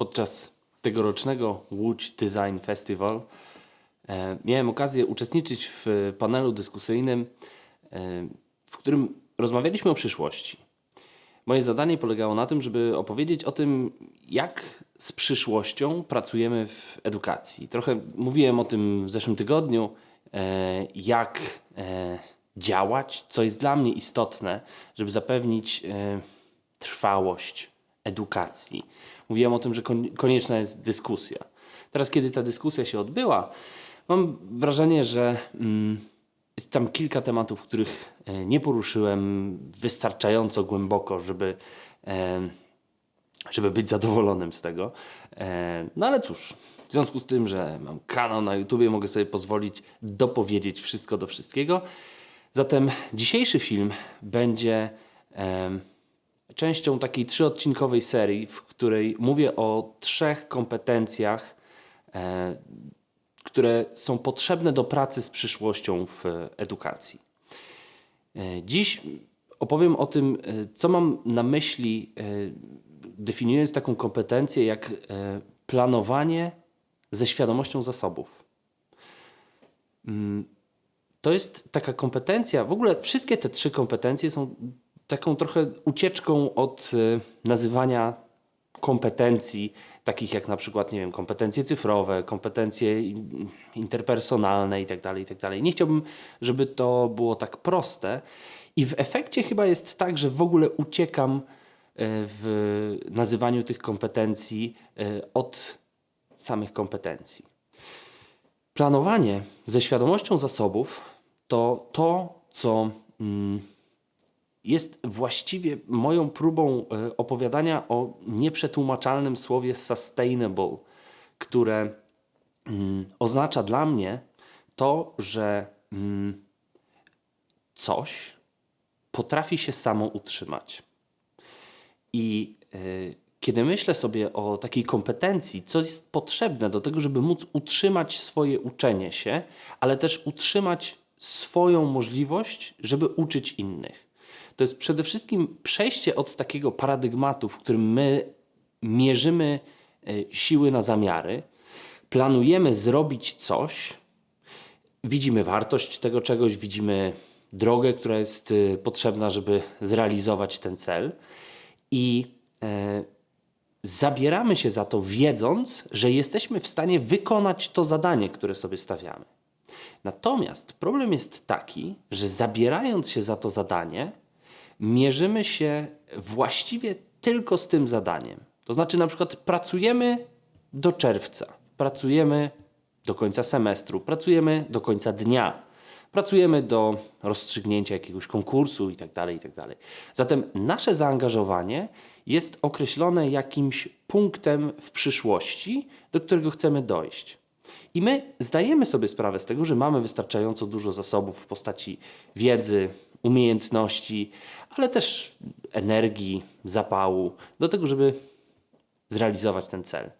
podczas tegorocznego Łódź Design Festival e, miałem okazję uczestniczyć w panelu dyskusyjnym, e, w którym rozmawialiśmy o przyszłości. Moje zadanie polegało na tym, żeby opowiedzieć o tym, jak z przyszłością pracujemy w edukacji. Trochę mówiłem o tym w zeszłym tygodniu, e, jak działać, co jest dla mnie istotne, żeby zapewnić trwałość edukacji. Mówiłem o tym, że kon- konieczna jest dyskusja. Teraz, kiedy ta dyskusja się odbyła, mam wrażenie, że mm, jest tam kilka tematów, których e, nie poruszyłem wystarczająco głęboko, żeby, e, żeby być zadowolonym z tego. E, No ale cóż, w związku z tym, że mam kanał na YouTubie, mogę sobie pozwolić dopowiedzieć wszystko do wszystkiego. Zatem dzisiejszy film będzie częścią takiej trzyodcinkowej serii, w której mówię o trzech kompetencjach, e, które są potrzebne do pracy z przyszłością w edukacji. E, Dziś opowiem o tym, e, co mam na myśli, e, definiując taką kompetencję jak e, planowanie ze świadomością zasobów. Mm, To jest taka kompetencja, w ogóle wszystkie te trzy kompetencje są taką trochę ucieczką od e, nazywania kompetencji, takich jak na przykład, nie wiem, kompetencje cyfrowe, kompetencje in- interpersonalne itd., itd. Nie chciałbym, żeby to było tak proste i w efekcie chyba jest tak, że w ogóle uciekam e, w nazywaniu tych kompetencji e, od samych kompetencji. Planowanie ze świadomością zasobów to to, co mm, jest właściwie moją próbą e, opowiadania o nieprzetłumaczalnym słowie sustainable, które mm, oznacza dla mnie to, że mm, coś potrafi się samo utrzymać. I y, kiedy myślę sobie o takiej kompetencji, co jest potrzebne do tego, żeby móc utrzymać swoje uczenie się, ale też utrzymać swoją możliwość, żeby uczyć innych. To jest przede wszystkim przejście od takiego paradygmatu, w którym my mierzymy y, siły na zamiary, planujemy zrobić coś, widzimy wartość tego czegoś, widzimy drogę, która jest y, potrzebna, żeby zrealizować ten cel i e, zabieramy się za to, wiedząc, że jesteśmy w stanie wykonać to zadanie, które sobie stawiamy. Natomiast problem jest taki, że zabierając się za to zadanie, mierzymy się właściwie tylko z tym zadaniem. To znaczy, na przykład, pracujemy do czerwca, pracujemy do końca semestru, pracujemy do końca dnia, pracujemy do rozstrzygnięcia jakiegoś konkursu itd. itd. Zatem nasze zaangażowanie jest określone jakimś punktem w przyszłości, do którego chcemy dojść. I my zdajemy sobie sprawę z tego, że mamy wystarczająco dużo zasobów w postaci wiedzy, umiejętności, ale też energii, zapału do tego, żeby zrealizować ten cel.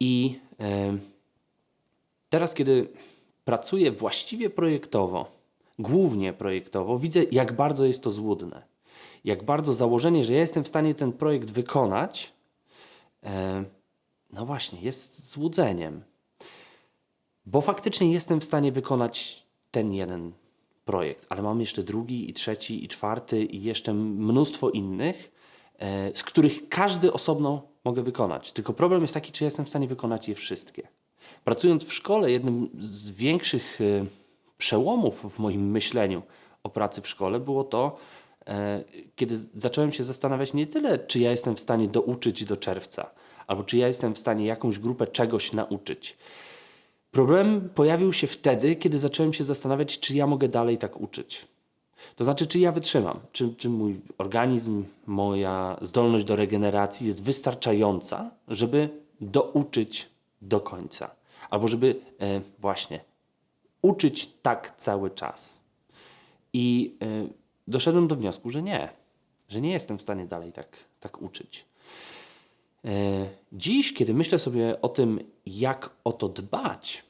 I teraz, kiedy pracuję właściwie projektowo, głównie projektowo, widzę, jak bardzo jest to złudne. Jak bardzo założenie, że ja jestem w stanie ten projekt wykonać, no właśnie, jest złudzeniem. Bo faktycznie jestem w stanie wykonać ten jeden projekt, ale mam jeszcze drugi, i trzeci, i czwarty, i jeszcze mnóstwo innych, e, z których każdy osobno mogę wykonać. Tylko problem jest taki, czy jestem w stanie wykonać je wszystkie. Pracując w szkole, jednym z większych e, przełomów w moim myśleniu o pracy w szkole było to, e, kiedy zacząłem się zastanawiać nie tyle, czy ja jestem w stanie douczyć do czerwca, albo czy ja jestem w stanie jakąś grupę czegoś nauczyć. Problem pojawił się wtedy, kiedy zacząłem się zastanawiać, czy ja mogę dalej tak uczyć. To znaczy, czy ja wytrzymam, czy, czy mój organizm, moja zdolność do regeneracji jest wystarczająca, żeby douczyć do końca. Albo żeby e, właśnie uczyć tak cały czas. I e, doszedłem do wniosku, że nie, że nie jestem w stanie dalej tak, tak uczyć. E, Dziś, kiedy myślę sobie o tym, jak o to dbać,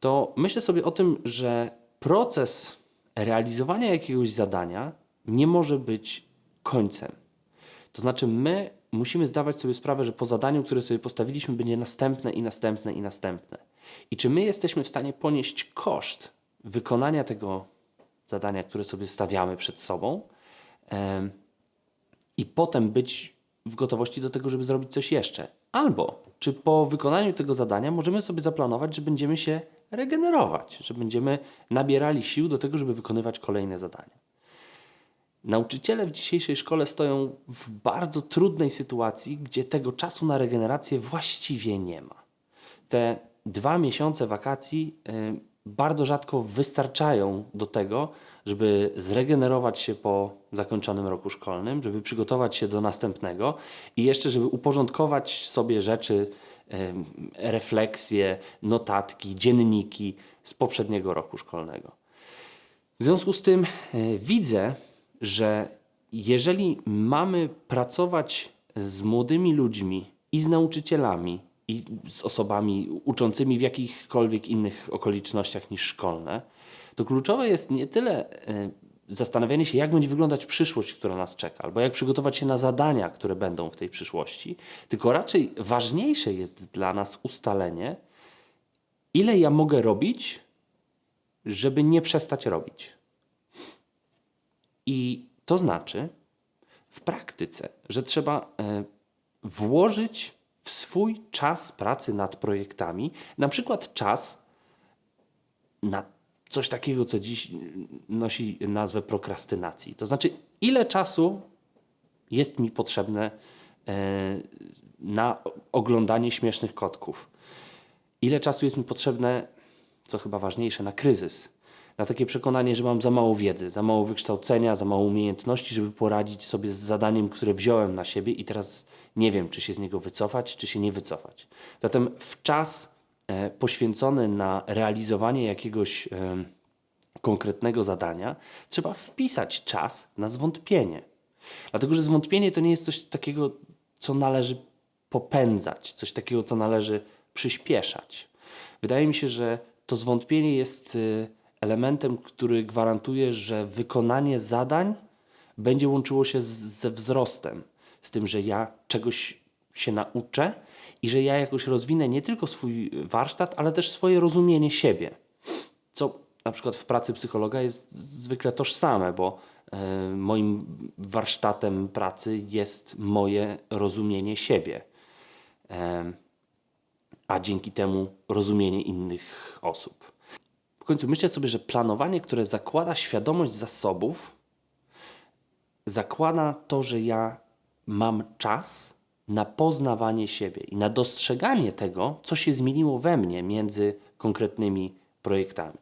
to myślę sobie o tym, że proces realizowania jakiegoś zadania nie może być końcem. To znaczy, my musimy zdawać sobie sprawę, że po zadaniu, które sobie postawiliśmy, będzie następne i następne i następne. I czy my jesteśmy w stanie ponieść koszt wykonania tego zadania, które sobie stawiamy przed sobą, i potem być w gotowości do tego, żeby zrobić coś jeszcze. Albo czy po wykonaniu tego zadania możemy sobie zaplanować, że będziemy się regenerować, że będziemy nabierali sił do tego, żeby wykonywać kolejne zadania. Nauczyciele w dzisiejszej szkole stoją w bardzo trudnej sytuacji, gdzie tego czasu na regenerację właściwie nie ma. Te dwa miesiące wakacji y, bardzo rzadko wystarczają do tego, żeby zregenerować się po zakończonym roku szkolnym, żeby przygotować się do następnego i jeszcze, żeby uporządkować sobie rzeczy, refleksje, notatki, dzienniki z poprzedniego roku szkolnego. W związku z tym e, widzę, że jeżeli mamy pracować z młodymi ludźmi i z nauczycielami, i z osobami uczącymi w jakichkolwiek innych okolicznościach niż szkolne, to kluczowe jest nie tyle e, zastanawianie się, jak będzie wyglądać przyszłość, która nas czeka, albo jak przygotować się na zadania, które będą w tej przyszłości, tylko raczej ważniejsze jest dla nas ustalenie, ile ja mogę robić, żeby nie przestać robić. I to znaczy w praktyce, że trzeba e, włożyć w swój czas pracy nad projektami, na przykład czas na coś takiego, co dziś nosi nazwę prokrastynacji. To znaczy, ile czasu jest mi potrzebne e, na oglądanie śmiesznych kotków? Ile czasu jest mi potrzebne, co chyba ważniejsze, na kryzys? Na takie przekonanie, że mam za mało wiedzy, za mało wykształcenia, za mało umiejętności, żeby poradzić sobie z zadaniem, które wziąłem na siebie i teraz nie wiem, czy się z niego wycofać, czy się nie wycofać. Zatem w czas poświęcony na realizowanie jakiegoś e, konkretnego zadania, trzeba wpisać czas na zwątpienie. Dlatego, że zwątpienie to nie jest coś takiego, co należy popędzać, coś takiego, co należy przyspieszać. Wydaje mi się, że to zwątpienie jest y, elementem, który gwarantuje, że wykonanie zadań będzie łączyło się z, ze wzrostem, z tym, że ja czegoś się nauczę i że ja jakoś rozwinę nie tylko swój warsztat, ale też swoje rozumienie siebie. Co na przykład w pracy psychologa jest zwykle tożsame, bo e, moim warsztatem pracy jest moje rozumienie siebie, e, a dzięki temu rozumienie innych osób. W końcu myślę sobie, że planowanie, które zakłada świadomość zasobów, zakłada to, że ja mam czas na poznawanie siebie i na dostrzeganie tego, co się zmieniło we mnie między konkretnymi projektami.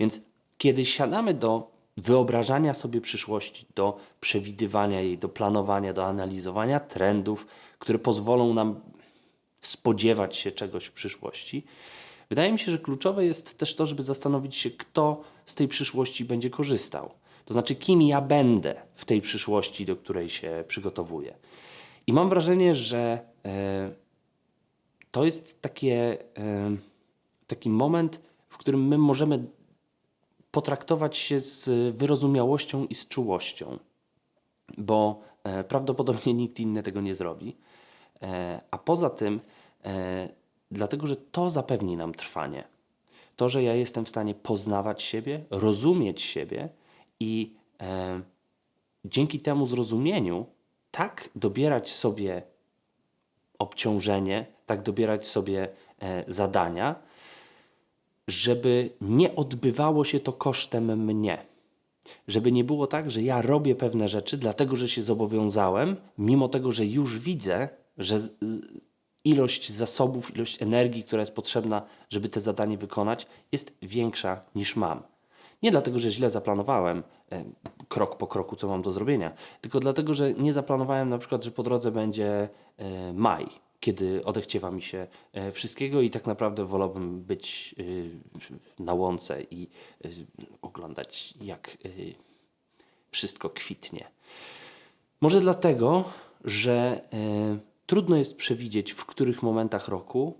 Więc kiedy siadamy do wyobrażania sobie przyszłości, do przewidywania jej, do planowania, do analizowania trendów, które pozwolą nam spodziewać się czegoś w przyszłości, wydaje mi się, że kluczowe jest też to, żeby zastanowić się, kto z tej przyszłości będzie korzystał. To znaczy, kim ja będę w tej przyszłości, do której się przygotowuję. I mam wrażenie, że e, to jest takie, e, taki moment, w którym my możemy potraktować się z wyrozumiałością i z czułością, bo e, prawdopodobnie nikt inny tego nie zrobi. A poza tym, dlatego, że to zapewni nam trwanie. To, że ja jestem w stanie poznawać siebie, rozumieć siebie i dzięki temu zrozumieniu tak dobierać sobie obciążenie, tak dobierać sobie e, zadania, żeby nie odbywało się to kosztem mnie. Żeby nie było tak, że ja robię pewne rzeczy, dlatego że się zobowiązałem, mimo tego, że już widzę, że ilość zasobów, ilość energii, która jest potrzebna, żeby te zadanie wykonać, jest większa niż mam. Nie dlatego, że źle zaplanowałem e, krok po kroku, co mam do zrobienia, tylko dlatego, że nie zaplanowałem na przykład, że po drodze będzie e, maj, kiedy odechciewa mi się e, wszystkiego i tak naprawdę wolałbym być na łące i oglądać, jak wszystko kwitnie. Może dlatego, że trudno jest przewidzieć, w których momentach roku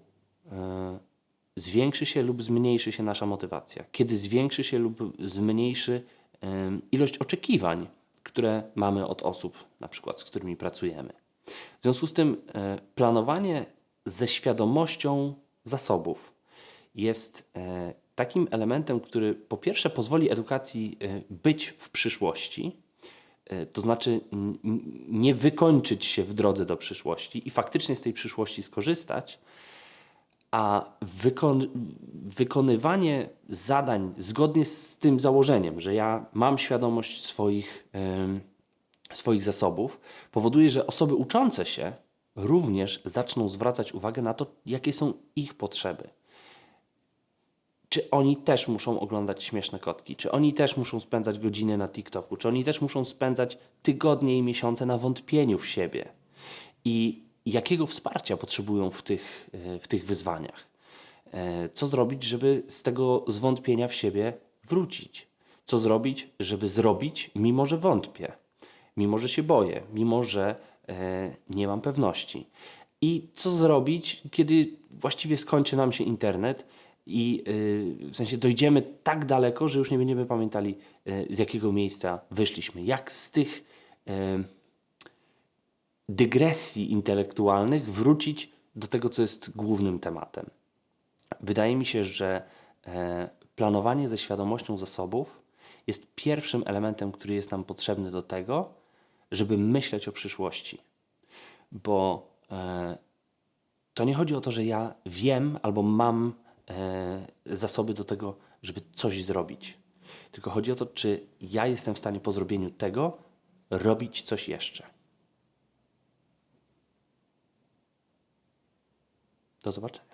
zwiększy się lub zmniejszy się nasza motywacja. Kiedy zwiększy się lub zmniejszy ilość oczekiwań, które mamy od osób, na przykład z którymi pracujemy. W związku z tym e, planowanie ze świadomością zasobów jest e, takim elementem, który po pierwsze pozwoli edukacji e, być w przyszłości, to znaczy nie wykończyć się w drodze do przyszłości i faktycznie z tej przyszłości skorzystać, a wykon- wykonywanie zadań zgodnie z tym założeniem, że ja mam świadomość swoich, em, swoich zasobów, powoduje, że osoby uczące się również zaczną zwracać uwagę na to, jakie są ich potrzeby. Czy oni też muszą oglądać śmieszne kotki? Czy oni też muszą spędzać godziny na TikToku? Czy oni też muszą spędzać tygodnie i miesiące na wątpieniu w siebie? I jakiego wsparcia potrzebują w tych, e, w tych wyzwaniach? E, Co zrobić, żeby z tego zwątpienia w siebie wrócić? Co zrobić, żeby zrobić, mimo że wątpię, mimo że się boję, mimo że e, nie mam pewności? I co zrobić, kiedy właściwie skończy nam się internet i w sensie dojdziemy tak daleko, że już nie będziemy pamiętali, z jakiego miejsca wyszliśmy? Jak z tych. Dygresji intelektualnych wrócić do tego, co jest głównym tematem. Wydaje mi się, że e, planowanie ze świadomością zasobów jest pierwszym elementem, który jest nam potrzebny do tego, żeby myśleć o przyszłości. Bo e, to nie chodzi o to, że ja wiem albo mam e, zasoby do tego, żeby coś zrobić. Tylko chodzi o to, czy ja jestem w stanie po zrobieniu tego robić coś jeszcze. Do zobaczenia.